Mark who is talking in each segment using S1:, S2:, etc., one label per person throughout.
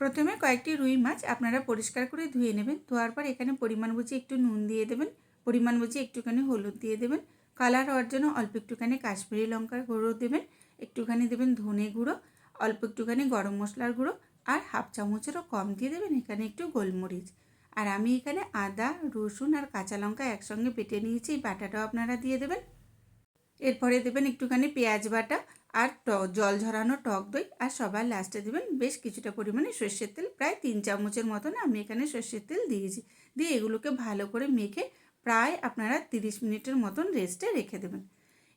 S1: প্রথমে কয়েকটি রুই মাছ আপনারা পরিষ্কার করে ধুয়ে নেবেন। ধোয়ার পর এখানে পরিমাণ বুঝে একটু নুন দিয়ে দেবেন। পরিমাণ বুঝে একটুখানি হলুদ দিয়ে দেবেন। কালার হওয়ার জন্য অল্প একটুখানি কাশ্মীরি লঙ্কার গুঁড়ো দেবেন। একটুখানি দেবেন ধনে গুঁড়ো, অল্প একটুখানি গরম মশলার গুঁড়ো আর হাফ চামচেরও কম দিয়ে দেবেন এখানে একটু গোলমরিচ। আর আমি এখানে আদা, রসুন আর কাঁচা লঙ্কা একসঙ্গে বেটে নিয়েছি। এই বাটাটাও আপনারা দিয়ে দেবেন। এরপরে দেবেন একটুখানি পেঁয়াজ বাটা। আর জল ঝরানো টক দই আর সবার লাস্টে দেবেন বেশ কিছুটা পরিমাণে সর্ষের তেল, প্রায় তিন চামচের মতন আমি এখানে সর্ষের তেল দিয়েছি। দিয়ে এগুলোকে ভালো করে মেখে প্রায় আপনারা তিরিশ মিনিটের মতন রেস্টে রেখে দেবেন।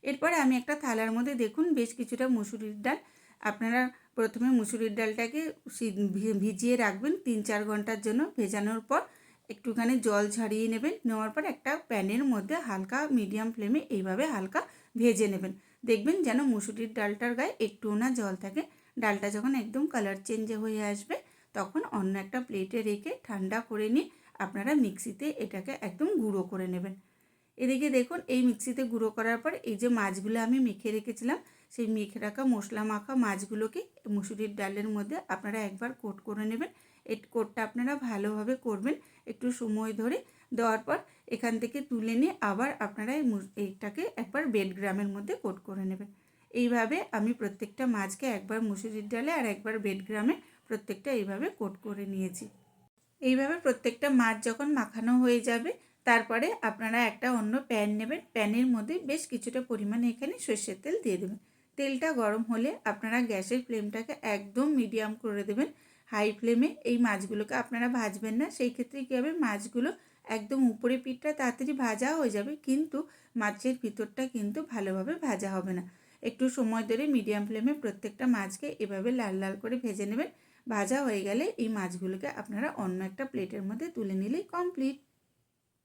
S1: এরপরে আমি একটা থালার মধ্যে দেখুন বেশ কিছুটা মুসুরির ডাল। আপনারা প্রথমে মুসুরির ডালটাকে ভিজিয়ে রাখবেন তিন চার ঘণ্টার জন্য ভেজানোর পর একটুখানি জল ঝরিয়ে নেবেন। নেওয়ার পর একটা প্যানের মধ্যে হালকা মিডিয়াম ফ্লেমে এইভাবে হালকা ভেজে নেবেন। দেখবেন যেন মুসুরির ডালটার গায়ে একটুও না জল থাকে। ডালটা যখন একদম কালার চেঞ্জ হয়ে আসবে, তখন অন্য একটা প্লেটে রেখে ঠান্ডা করে নিয়ে আপনারা মিক্সিতে এটাকে একদম গুঁড়ো করে নেবেন। এদিকে দেখুন, এই মিক্সিতে গুঁড়ো করার পর এই যে মাছগুলো আমি মেখে রেখেছিলাম, সেই মেখে রাখা মশলা মাখা মাছগুলোকে মুসুরির ডালের মধ্যে আপনারা একবার কোট করে নেবেন। এই কোটটা আপনারা ভালোভাবে করবেন, একটু সময় ধরে। দেওয়ার পর এখান থেকে তুলে নিয়ে আবার আপনারা এই এইটাকে একবার বেড গ্রামের মধ্যে কোট করে নেবেন। এইভাবে আমি প্রত্যেকটা মাছকে একবার মুসুরির ডালে আর একবার বেড গ্রামে প্রত্যেকটা এইভাবে কোট করে নিয়েছি। এইভাবে প্রত্যেকটা মাছ যখন মাখানো হয়ে যাবে, তারপরে আপনারা একটা অন্য প্যান নেবেন। প্যানের মধ্যে বেশ কিছুটা পরিমাণে এখানে সর্ষের তেল দিয়ে দেবেন। তেলটা গরম হলে আপনারা গ্যাসের ফ্লেমটাকে একদম মিডিয়াম করে দেবেন। হাই ফ্লেমে এই মাছগুলোকে আপনারা ভাজবেন না। সেই ক্ষেত্রে কী হবে? মাছগুলো একদম উপরে পিঠটা তাড়াতাড়ি ভাজা হয়ে যাবে, কিন্তু মাছের ভিতরটা কিন্তু ভালোভাবে ভাজা হবে না। একটু সময় ধরে মিডিয়াম ফ্লেমে প্রত্যেকটা মাছকে এভাবে লাল লাল করে ভেজে নেবেন। ভাজা হয়ে গেলে এই মাছগুলোকে আপনারা অন্য একটা প্লেটের মধ্যে তুলে নিলেই কমপ্লিট